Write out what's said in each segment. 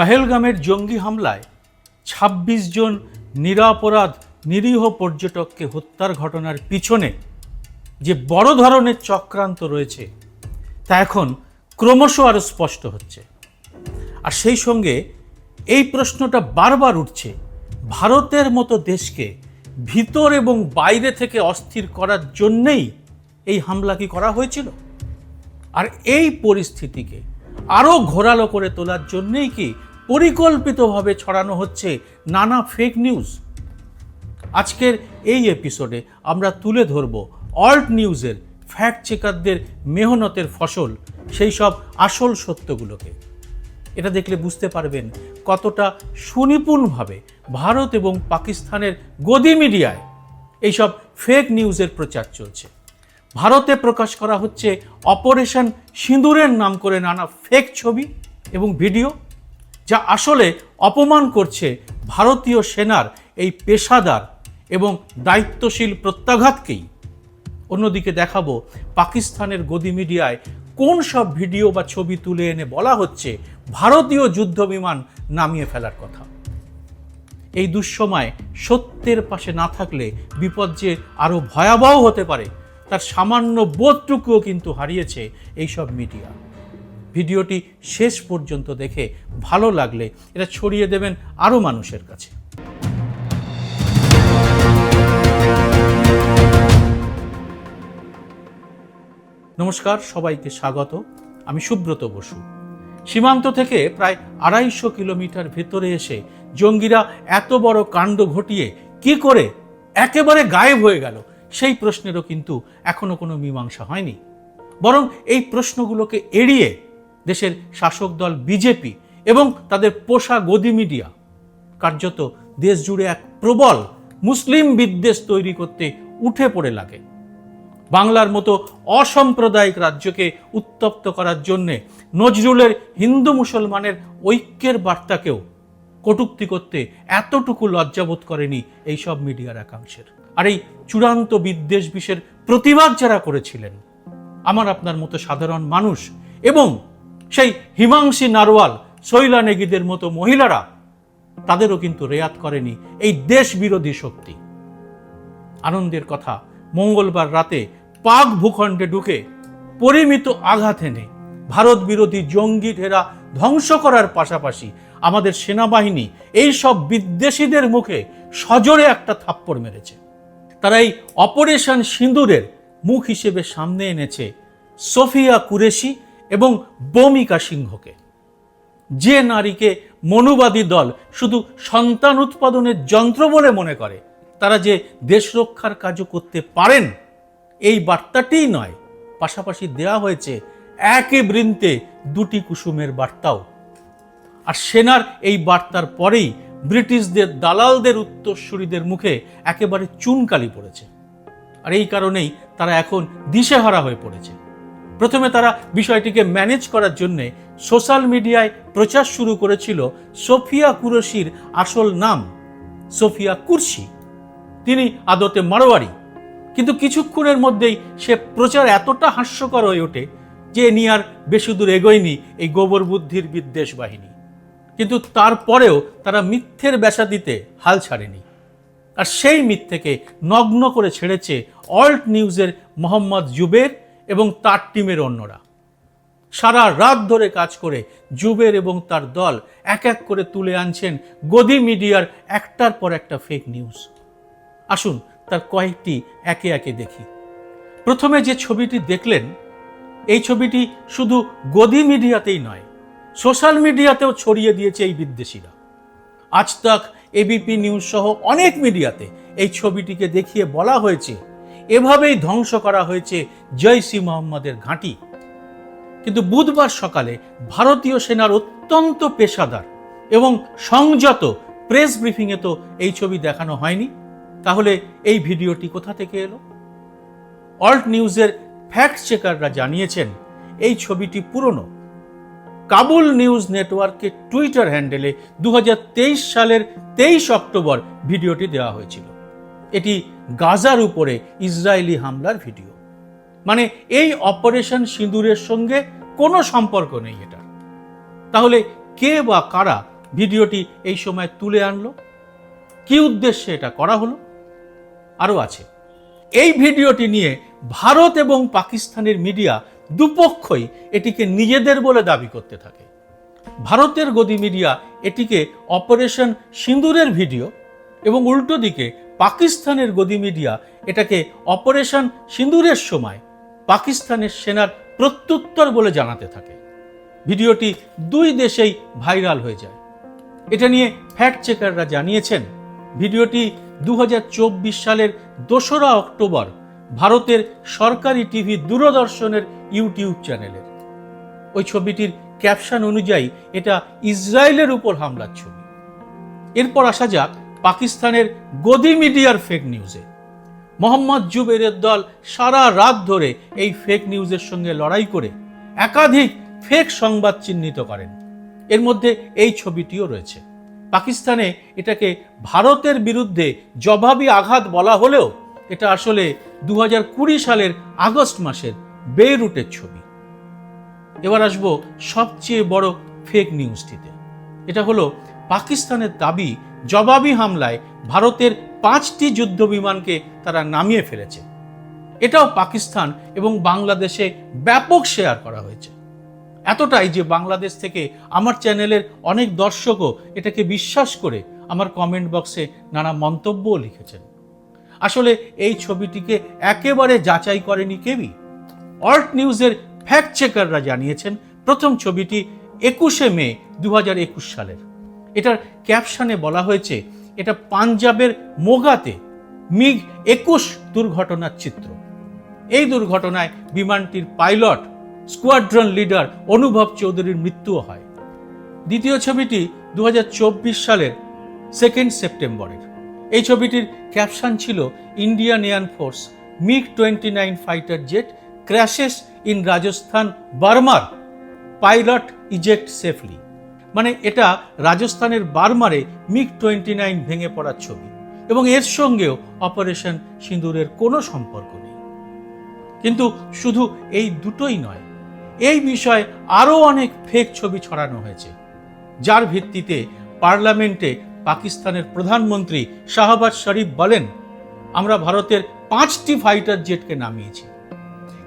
পাহেলগামের জঙ্গি হামলায় ২৬ জন নিরাপরাধ নিরীহ পর্যটককে হত্যার ঘটনার পিছনে যে বড় ধরনের চক্রান্ত রয়েছে, তা এখন ক্রমশ আরও স্পষ্ট হচ্ছে। আর সেই সঙ্গে এই প্রশ্নটা বারবার উঠছে, ভারতের মতো দেশকে ভিতর এবং বাইরে থেকে অস্থির করার জন্যেই এই হামলা কি করা হয়েছিল? আর এই পরিস্থিতিকে আরও ঘোরালো করে তোলার জন্যেই কি পরিকল্পিতভাবে ছড়ানো হচ্ছে নানা ফেক নিউজ আজকের এই এপিসোডে আমরা তুলে ধরব অল্ট নিউজের ফ্যাক্ট চেকারদের মেহনতের ফসল, সেই সব আসল সত্যগুলোকে। এটা দেখলে বুঝতে পারবেন কতটা সুনিপুণভাবে ভারত এবং পাকিস্তানের গদি মিডিয়ায় এইসব ফেক নিউজের প্রচার চলছে। ভারতে প্রকাশ করা হচ্ছে অপারেশন সিঁদুরের নাম করে নানা ফেক ছবি এবং ভিডিও যা আসলে অপমান করছে ভারতীয় সেনার এই পেশাদার এবং দায়িত্বশীল প্রত্যাঘাতকেই। অন্যদিকে দেখাবো পাকিস্তানের গদি মিডিয়ায় কোন সব ভিডিও বা ছবি তুলে এনে বলা হচ্ছে ভারতীয় যুদ্ধ বিমান নামিয়ে ফেলার কথা। এই দুঃসময় সত্যের পাশে না থাকলে বিপদ যে আরও ভয়াবহ হতে পারে, তার সামান্য বোধটুকুও কিন্তু হারিয়েছে এইসব মিডিয়া। ভিডিওটি শেষ পর্যন্ত দেখে ভালো লাগলে এটা ছড়িয়ে দেবেন আরও মানুষের কাছে। নমস্কার, সবাইকে স্বাগত। আমি সুব্রত বসু। সীমান্ত থেকে প্রায় আড়াইশো কিলোমিটার ভেতরে এসে জঙ্গিরা এত বড় কাণ্ড ঘটিয়ে কি করে একেবারে গায়েব হয়ে গেল, সেই প্রশ্নেরও কিন্তু এখনও কোনো মীমাংসা হয়নি। বরং এই প্রশ্নগুলোকে এড়িয়ে দেশের শাসক দল বিজেপি এবং তাদের পোষা গদি মিডিয়া। কার্যত দেশ জুড়ে এক প্রবল মুসলিম বিদ্বেষ তৈরি করতে উঠে পড়ে লাগে। বাংলার মতো অসাম্প্রদায়িক রাজ্যকে উত্তপ্ত করার জন্যে নজরুলের হিন্দু মুসলমানের ঐক্যের বার্তাকেও কটূক্তি করতে এতটুকু লজ্জাবোধ করেনি এইসব মিডিয়ার একাংশের। আর এই চূড়ান্ত বিদ্বেষ বিষের প্রতিবাদ যারা করেছিলেন, আমার আপনার মতো সাধারণ মানুষ এবং সেই হিমাংশী নারওয়াল শৈলা নেগিদের মতো মহিলারা, তাদেরও কিন্তু রেয়াত করেনি এই দেশ বিরোধী শক্তি। আনন্দের কথা, মঙ্গলবার রাতে পাক ভূখণ্ডে ঢুকে পরিমিত আঘাত এনে ভারত বিরোধী জঙ্গি ঢেরা ধ্বংস করার পাশাপাশি আমাদের সেনাবাহিনী এই সব বিদ্বেষীদের মুখে সজোরে একটা থাপ্পড় মেরেছে। তারা এই অপারেশন সিঁদুরের মুখ হিসেবে সামনে এনেছে সোফিয়া কুরেশি এবং বমিকা সিংহকে। যে নারীকে মনুবাদী দল শুধু সন্তান উৎপাদনের যন্ত্র বলে মনে করে, তারা যে দেশ রক্ষার কাজও করতে পারেন, এই বার্তাটিই নয়। পাশাপাশি দেওয়া হয়েছে একই বৃন্তে দুটি কুসুমের বার্তাও। আর সেনার এই বার্তার পরেই ব্রিটিশদের দালালদের উত্তরসূরিদের মুখে একেবারে চুনকালি পড়েছে। আর এই কারণেই তারা এখন দিশেহারা হয়ে পড়েছে। প্রথমে তারা বিষয়টিকে ম্যানেজ করার জন্যে সোশ্যাল মিডিয়ায় প্রচার শুরু করেছিল সোফিয়া কুরশির আসল নাম, সোফিয়া কুরশি। তিনি আদতে মারোয়ারি। কিন্তু কিছুক্ষণের মধ্যেই সে প্রচার এতটা হাস্যকর হয়ে ওঠে যে নিয়ে আর বেশি দূর এগোয়নি এই গোবর বুদ্ধির বিদ্বেষ বাহিনী কিন্তু তারপরেও তারা মিথ্যের ব্যাসা দিতে হাল ছাড়েনি। আর সেই মিথ্যেকে নগ্ন করে ছেড়েছে অল্ট নিউজের মোহাম্মদ জুবের এবং তার টিমের অন্যরা। সারা রাত ধরে কাজ করে জুবের এবং তার দল এক এক করে তুলে আনছেন গদি মিডিয়ার একটার পর একটা ফেক নিউজ আসুন তার কয়েকটি একে একে দেখি। প্রথমে যে ছবিটি দেখলেন, এই ছবিটি শুধু গদি মিডিয়াতেই নয়, সোশ্যাল মিডিয়াতেও ছড়িয়ে দিয়েছে এই বিদ্বেষীরা। আজ তাক এবিপি নিউজ সহ অনেক মিডিয়াতে এই ছবিটিকে দেখিয়ে বলা হয়েছে এভাবেই ধ্বংস করা হয়েছে জয়সি মোহাম্মদের ঘাঁটি। কিন্তু বুধবার সকালে ভারতীয় সেনার অত্যন্ত পেশাদার এবং সংযত প্রেস ব্রিফিংয়ে তো এই ছবি দেখানো হয়নি। তাহলে এই ভিডিওটি কোথা থেকে এলো? অল্ট নিউজের ফ্যাক্ট চেকাররা জানিয়েছেন, এই ছবিটি পুরনো। কাবুল নিউজ নেটওয়ার্কের টুইটার হ্যান্ডেলে দু হাজার তেইশ সালের তেইশ অক্টোবর ভিডিওটি দেওয়া হয়েছিল। এটি গাজার উপরে ইসরায়েলি হামলার ভিডিও। মানে এই অপারেশন সিঁদুরের সঙ্গে কোনো সম্পর্ক নেই এটা। তাহলে কে বা কারা ভিডিওটি এই সময় তুলে আনলো? কি উদ্দেশ্যে এটা করা হলো? আরও আছে। এই ভিডিওটি নিয়ে ভারত এবং পাকিস্তানের মিডিয়া দুপক্ষই এটিকে নিজেদের বলে দাবি করতে থাকে। ভারতের গদি মিডিয়া এটিকে অপারেশন সিন্দুরের ভিডিও এবং উল্টো দিকে, পাকিস্তানের গদি মিডিয়া এটাকে অপারেশন সিন্দুরের সময় পাকিস্তানের সেনার প্রত্যুত্তর বলে জানাতে থাকে। ভিডিওটি দুই দেশেই ভাইরাল হয়ে যায়। এটা নিয়ে ফ্যাক্ট চেকাররা জানিয়েছেন, ভিডিওটি দু হাজার চব্বিশ সালের দোসরা অক্টোবর ভারতের সরকারি টিভি দূরদর্শনের ইউটিউব চ্যানেলের। ওই ছবিটির ক্যাপশন অনুযায়ী এটা ইসরায়েলের উপর হামলার ছবি। এরপর আসা যাক পাকিস্তানের গদি মিডিয়ার ফেক নিউজে মোহাম্মদ জুবেরের দল সারা রাত ধরে এই ফেক নিউজের সঙ্গে লড়াই করে একাধিক ফেক সংবাদ চিহ্নিত করেন। এর মধ্যে এই ছবিটিও রয়েছে। পাকিস্তানে এটাকে ভারতের বিরুদ্ধে জবাবি আঘাত বলা হলেও এটা আসলে দু হাজার কুড়ি সালের আগস্ট মাসের বেরুটের ছবি। এবার আসব সবচেয়ে বড় ফেক নিউজটিতে এটা হলো পাকিস্তানের দাবি জবাবি হামলায় ভারতের পাঁচটি যুদ্ধ বিমানকে তারা নামিয়ে ফেলেছে। এটাও পাকিস্তান এবং বাংলাদেশে ব্যাপক শেয়ার করা হয়েছে। এতটাই যে বাংলাদেশ থেকে আমার চ্যানেলের অনেক দর্শকও এটাকে বিশ্বাস করে আমার কমেন্ট বক্সে নানা মন্তব্যও লিখেছেন। আসলে এই ছবিটিকে একেবারে যাচাই করেনি কেউই। অল্ট নিউজের ফ্যাক্ট চেকাররা জানিয়েছেন, প্রথম ছবিটি একুশে মে দু হাজার একুশ সালের। এটার ক্যাপশনে বলা হয়েছে, এটা পাঞ্জাবের মোগাতে মিগ একুশ দুর্ঘটনার চিত্র। এই দুর্ঘটনায় বিমানটির পাইলট, স্কোয়াড্রন লিডার অনুভব চৌধুরীর মৃত্যুও হয়। দ্বিতীয় ছবিটি দু হাজার চব্বিশ সালের সেকেন্ড সেপ্টেম্বরের। এই ছবিটির ক্যাপশন ছিল Indian air force MiG twenty nine fighter jet crashes in Rajasthan Barmer pilot eject safely. মানে এটা রাজস্থানের বার্মারে মিগ টোয়েন্টি নাইন ভেঙে পড়ার ছবি। এবং এর সঙ্গেও অপারেশন সিঁদুরের কোনো সম্পর্ক নেই। কিন্তু শুধু এই দুটোই নয়, এই বিষয়ে আরও অনেক ফেক ছবি ছড়ানো হয়েছে, যার ভিত্তিতে পার্লামেন্টে পাকিস্তানের প্রধানমন্ত্রী শাহবাজ শরীফ বলেন, আমরা ভারতের পাঁচটি ফাইটার জেটকে নামিয়েছি।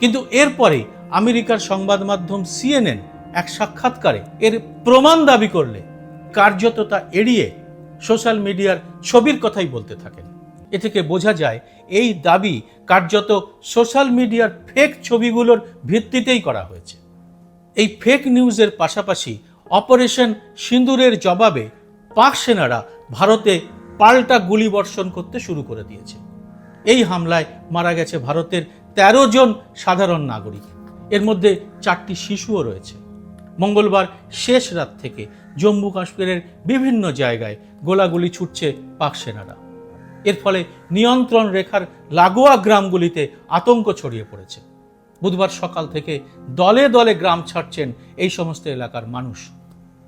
কিন্তু এরপরে আমেরিকার সংবাদ মাধ্যম সিএনএন এক সাক্ষাৎকারে এর প্রমাণ দাবি করলে কার্যত তা এড়িয়ে সোশ্যাল মিডিয়ার ছবির কথাই বলতে থাকেন। এ থেকে বোঝা যায়, এই দাবি কার্যত সোশ্যাল মিডিয়ার ফেক ছবিগুলোর ভিত্তিতেই করা হয়েছে। এই ফেক নিউজের পাশাপাশি অপারেশন সিন্দুরের জবাবে পাক সেনারা ভারতে পাল্টা গুলি বর্ষণ করতে শুরু করে দিয়েছে। এই হামলায় মারা গেছে ভারতের ১৩ জন সাধারণ নাগরিক। এর মধ্যে চারটি শিশুও রয়েছে। মঙ্গলবার শেষ রাত থেকে জম্মু কাশ্মীরের বিভিন্ন জায়গায় গোলাগুলি ছুটছে পাক সেনারা। এর ফলে নিয়ন্ত্রণ রেখার লাগোয়া গ্রামগুলিতে আতঙ্ক ছড়িয়ে পড়েছে। বুধবার সকাল থেকে দলে দলে গ্রাম ছাড়ছেন এই সমস্ত এলাকার মানুষ।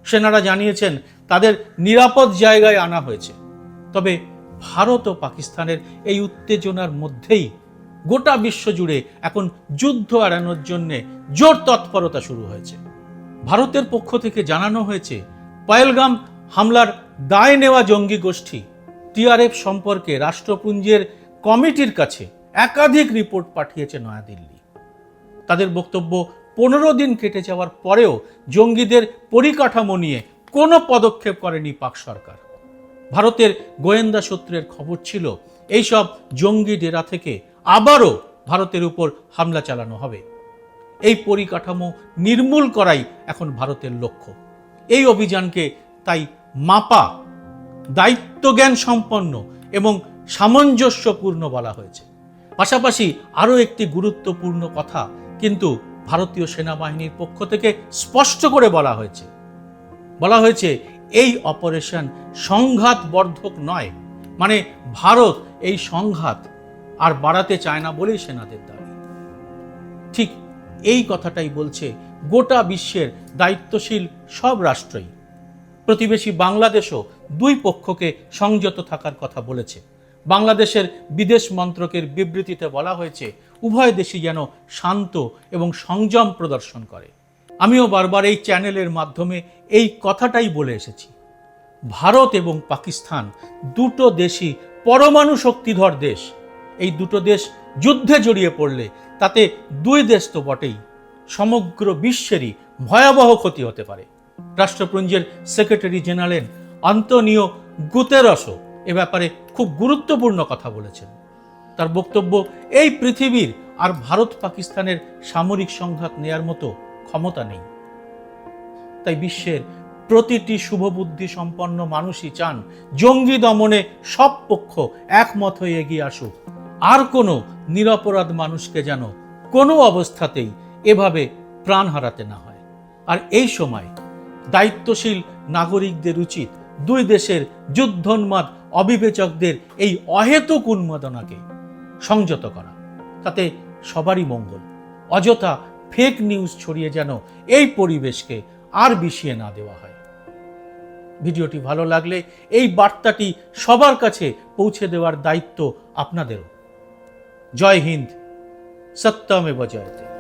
সেনারা জানিয়েছেন, তাদের নিরাপদ জায়গায় আনা হয়েছে। তবে ভারত ও পাকিস্তানের এই উত্তেজনার মধ্যেই গোটা বিশ্ব জুড়ে এখন যুদ্ধ এড়ানোর জন্যে জোর তৎপরতা শুরু হয়েছে। ভারতের পক্ষ থেকে জানানো হয়েছে পয়েলগাম হামলার দায় নেওয়া জঙ্গি গোষ্ঠী টিআরএফ সম্পর্কে রাষ্ট্রপুঞ্জের কমিটির কাছে একাধিক রিপোর্ট পাঠিয়েছে নয়াদিল্লি। তাদের বক্তব্য, পনেরো দিন কেটে যাওয়ার পরেও জঙ্গিদের পরিকাঠামো নিয়ে কোনো পদক্ষেপ করেনি পাক সরকার। ভারতের গোয়েন্দা সূত্রের খবর ছিল, এইসব জঙ্গি ডেরা থেকে আবারও ভারতের উপর হামলা চালানো হবে। এই পরিকাঠামো নির্মূল করাই এখন ভারতের লক্ষ্য। এই অভিযানকে তাই মাপা, দায়িত্বজ্ঞান সম্পন্ন এবং সামঞ্জস্যপূর্ণ বলা হয়েছে। পাশাপাশি আরও একটি গুরুত্বপূর্ণ কথা কিন্তু ভারতীয় সেনাবাহিনীর পক্ষ থেকে স্পষ্ট করে বলা হয়েছে। বলা হয়েছে, এই অপারেশন সংঘাত বর্ধক নয় মানে ভারত এই সংঘাত আর বাড়াতে চায় না বলেই সেনাদের দাবি। ঠিক এই কথাটাই বলছে গোটা বিশ্বের দায়িত্বশীল সব রাষ্ট্রই। প্রতিবেশী বাংলাদেশও দুই পক্ষকে সংযত থাকার কথা বলেছে। বাংলাদেশের বিদেশ মন্ত্রকের বিবৃতিতে বলা হয়েছে, উভয় দেশই যেন শান্ত এবং সংযম প্রদর্শন করে। আমিও বারবার এই চ্যানেলের মাধ্যমে এই কথাটাই বলে এসেছি। ভারত এবং পাকিস্তান দুটো দেশই পরমাণু শক্তিধর দেশ। এই দুটো দেশ যুদ্ধে জড়িয়ে পড়লে তাতে দুই দেশ তো বটেই। সমগ্র বিশ্বেরই ভয়াবহ ক্ষতি হতে পারে। রাষ্ট্রপুঞ্জের সেক্রেটারি জেনারেল আন্তনিও গুতেরসও এ ব্যাপারে খুব গুরুত্বপূর্ণ কথা বলেছেন। তার বক্তব্য, এই পৃথিবীর আর ভারত পাকিস্তানের সামরিক সংঘাত নেয়ার মতো ক্ষমতা নেই। তাই বিশ্বের প্রতিটি শুভবুদ্ধি সম্পন্ন মানুষই চান জঙ্গি দমনে সব পক্ষ একমত হয়ে এগিয়ে আসুক। আর কোনো নিরপরাধ মানুষকে যেন কোনো অবস্থাতেই এভাবে প্রাণ হারাতে না হয়। আর এই সময় দায়িত্বশীল নাগরিকদের উচিত দুই দেশের যুদ্ধোন্মাদ অবিবেচকদের এই অহেতুক উন্মাদনাকে সংযত করা। তাতে সবারই মঙ্গল। অযথা ফেক নিউজ ছড়িয়ে যেন এই পরিবেশকে আর বিষিয়ে না দেওয়া হয়। ভিডিওটি ভালো লাগলে এই বার্তাটি সবার কাছে পৌঁছে দেওয়ার দায়িত্ব আপনাদেরও। जय हिंद सत्ता में बजाय थे